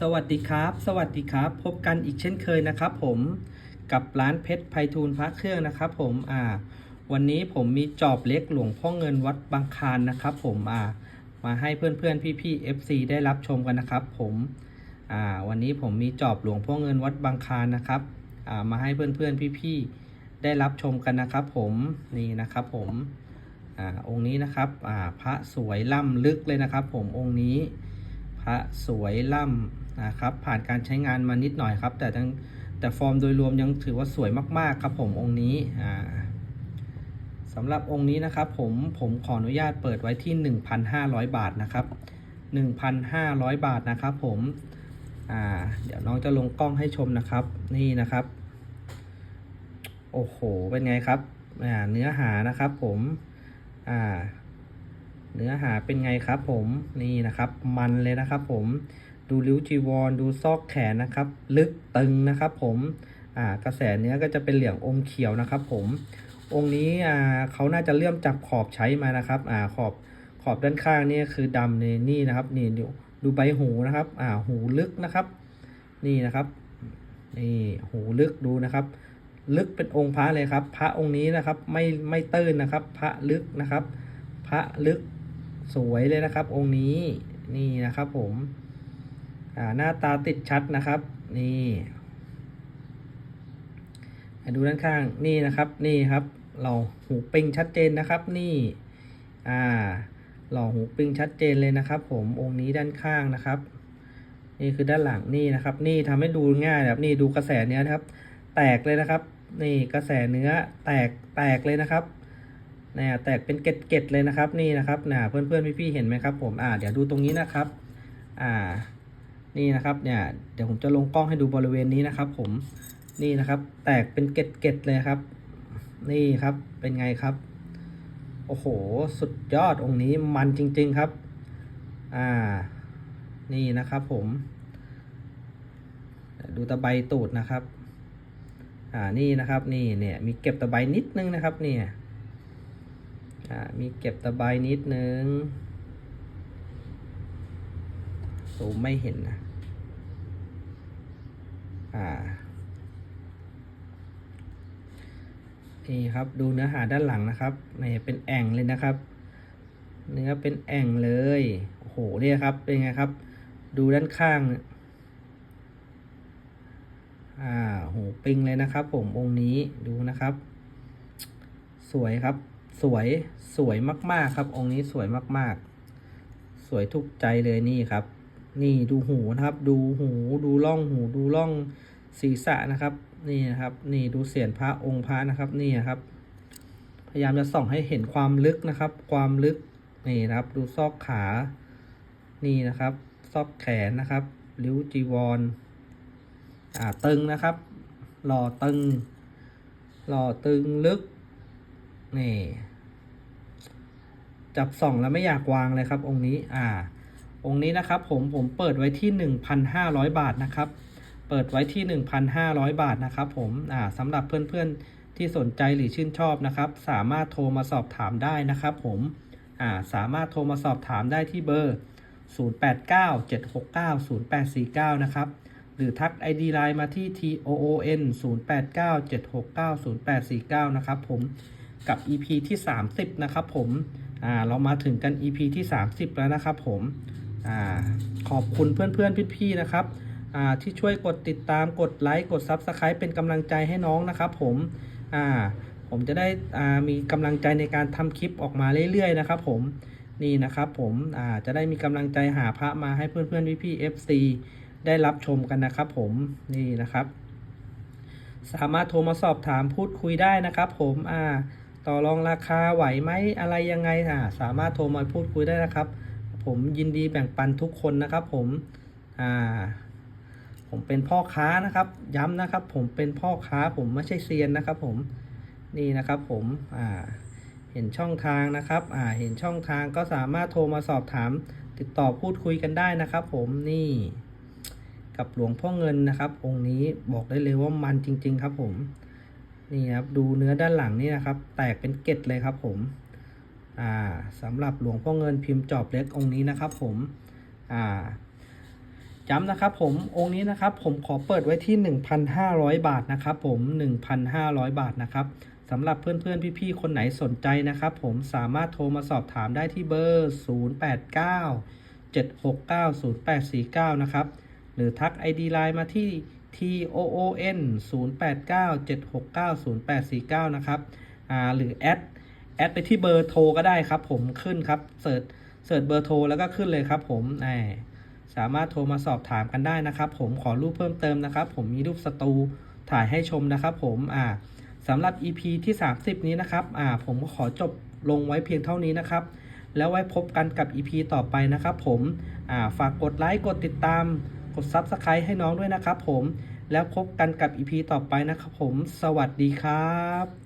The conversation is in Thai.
สวัสดีครับ สวัสดีครับ พบกันอีกเช่นเคยนะครับ ผมกับร้านเพชรไพฑูรย์พระเครื่องนะครับ ผมอ่า วันนี้ผมมีจอบเล็กหลวงพ่อเงินวัดบางคานนะครับ ผมอ่า มาให้เพื่อนๆพี่ๆ FC ได้รับชมกันนะครับ ผมอ่าวันนี้ผมมีจอบหลวงพ่อเงินวัดบางคานนะครับอ่ามาให้เพื่อนๆพี่ๆได้รับชมกันนะครับ ผมนี่นะครับ ผมอ่าองค์นี้นะครับอ่าพระสวยล่ำลึกเลยนะครับ ผมองค์นี้พระสวยล่ำ นะครับผ่านการใช้งานมานิดหน่อยครับ แต่ทั้งแต่ฟอร์มโดยรวมยังถือว่าสวยมากๆครับผมองค์นี้อ่าสำหรับองค์นี้นะครับผมผมขออนุญาตเปิดไว้ที่ 1,500 บาทนะครับ 1,500 บาทนะครับผมอ่าเดี๋ยวน้องจะลงกล้องให้ชมนะครับ นี่นะครับ โอ้โห เป็นไงครับอ่าเนื้อหานะครับผมอ่าเนื้อหาเป็นไงครับผมนี่นะครับ มันเลยนะครับผม ดูริ้วจีวร ดูซอกแขนนะครับ ลึกตึงนะครับ ผมอ่ากระแสเนื้อก็จะเป็นเหลืองอมเขียวนะครับ ผม องค์นี้อ่าเขาน่าจะเลื่อมจับขอบใช้มานะครับอ่าขอบขอบด้านข้างนี่คือดำในนี่นะครับนี่ดูดูใบหูนะครับอ่าหูลึกนะครับ นี่นะครับนี่หูลึกดูนะครับ ลึกเป็นองค์พระเลยครับ พระองค์นี้นะครับไม่ไม่ตื้นนะครับ พระลึกนะครับ พระลึกสวยเลยนะครับ องค์นี้นี่นะครับผมอ หน้าตาติดชัดนะครับ นี่ดูด้านข้างนี่นะครับนี่ครับ เราหูปิงชัดเจนนะครับ นี่อ่าหล่อหูปิงชัดเจนเลยนะครับ ผมองค์นี้ด้านข้างนะครับ นี่คือด้านหลังนี่นะครับ นี่ทำให้ดูง่ายนะครับนี่ดูกระแสเนื้อนะครับ แตกเลยนะครับ นี่กระแสเนื้อแตกแตกเลยนะครับเนี่ยแตกเป็นเกล็ดๆเลยนะครับ นี่นะครับนะเพื่อนๆพี่ๆเห็นไหมครับ ผมอ่าเดี๋ยวดูตรงนี้นะครับ อ่า นี่นะครับเนี่ยเดี๋ยวผมจะลงกล้องให้ดูบริเวณนี้นะครับ ผมนี่นะครับ แตกเป็นเกล็ดๆเลยครับ นี่ครับเป็นไงครับ โอ้โห สุดยอดองค์นี้มันจริง ๆครับ อ่า นี่นะครับ ผมดูตะไบตูดนะครับ อ่า นี่นะครับ นี่เนี่ย มีเก็บตะไบนิดนึงนะครับ เนี่ย อ่า มีเก็บตะไบนิดนึง ซูมไม่เห็นนะ อ่านี่ครับดูเนื้อหาด้านหลังนะครับนี่เป็นแอ่งเลยนะครับ เนื้อเป็นแอ่งเลยโอ้โหเนี่ยครับเป็นไงครับ ดูด้านข้างอ่าโหปิงเลยนะครับ ผมองค์นี้ดูนะครับ สวยครับ สวยสวยมาก ๆ ครับ องค์นี้สวยมาก ๆ สวยทุกใจเลยนี่ครับ นี่ดูหูนะครับ ดูหูดูล่องหูดูล่องศีรษะนะครับ นี่นะครับ นี่ดูเสียนพระองค์พระนะครับ นี่นะครับ พยายามจะส่องให้เห็นความลึกนะครับ ความลึกนี่นะครับ ดูซอกขา นี่นะครับ ซอกแขนนะครับริ้วจีวรอ่าตึงนะครับหล่อตึงหล่อตึงลึกนี่จับส่องแล้วไม่อยากวางเลยครับองค์นี้ อ่า องค์นี้นะครับผมผมเปิดไว้ที่ 1,500 บาทนะครับ เปิดไว้ที่ 1,500 บาทนะครับผมอ่าสำหรับเพื่อนๆที่สนใจหรือชื่นชอบนะครับ สามารถโทรมาสอบถามได้นะครับผมอ่าสามารถโทรมาสอบถามได้ที่เบอร์ 0897690849 นะครับ หรือทัก ID Line มาที่ TOON 0897690849 นะครับผมกับ EP ที่ 30 นะครับผม อ่า เรามาถึงกัน EP ที่ 30 แล้วนะครับผม อ่าขอบคุณเพื่อนๆพี่ๆนะครับอ่าที่ช่วยกดติดตามกดไลค์กด Subscribe เป็นกำลังใจให้น้องนะครับ ผมอ่าผมจะได้อ่ามีกำลังใจในการทำคลิปออกมาเรื่อยๆนะครับ ผมนี่นะครับ ผมอ่าจะได้มีกำลังใจหาพระมาให้เพื่อนๆพี่ๆ FC ได้รับชมกันนะครับ ผมนี่นะครับ สามารถโทรมาสอบถามพูดคุยได้นะครับ ผมอ่าต่อรองราคาไหวไหมอะไรยังไงอ่าสามารถโทรมาพูดคุยได้นะครับ ผมยินดีแบ่งปันทุกคนนะครับผมอ่าผมเป็นพ่อค้านะครับ ย้ำนะครับ ผมเป็นพ่อค้าผมไม่ใช่เซียนนะครับ ผมนี่นะครับผมอ่าเห็นช่องทางนะครับอ่าเห็นช่องทางก็สามารถโทรมาสอบถาม ติดต่อพูดคุยกันได้นะครับ ผมนี่กับหลวงพ่อเงินนะครับ องค์นี้บอกได้เลยว่ามันจริง ๆ ครับผม นี่ครับดูเนื้อด้านหลังนี่นะครับ แตกเป็นเกล็ดเลยครับผม อ่าสำหรับหลวงพ่อเงินพิมพ์จอบเล็กองค์นี้นะครับผมอ่าย้ำนะครับผมองค์นี้นะครับผมขอเปิดไว้ที่ 1,500 บาทนะครับผม 1,500 บาทนะครับสำหรับเพื่อนๆพี่ๆคนไหนสนใจนะครับผมสามารถโทรมาสอบถามได้ที่เบอร์ 089 769 0849 นะครับหรือทัก ID Line มาที่ TOON 089 769 0849 นะครับหรือแอด แอดไปที่เบอร์โทรก็ได้ครับ ผมขึ้นครับเสิร์ชเสิร์ชเบอร์โทรแล้วก็ขึ้นเลยครับ ผมแหมสามารถโทรมาสอบถามกันได้นะครับ ผมขอรูปเพิ่มเติมนะครับ ผมมีรูปสตูถ่ายให้ชมนะครับผมอ่าสำหรับ EP ที่ 30 นี้นะครับอ่าผมก็ขอจบลงไว้เพียงเท่านี้นะครับ แล้วไว้พบกันกับ EP ต่อไปนะครับผมอ่าฝากกดไลค์กดติดตาม กด Subscribe ให้น้องด้วยนะครับผมแล้วพบกันกับ EP ต่อไปนะครับผม สวัสดีครับ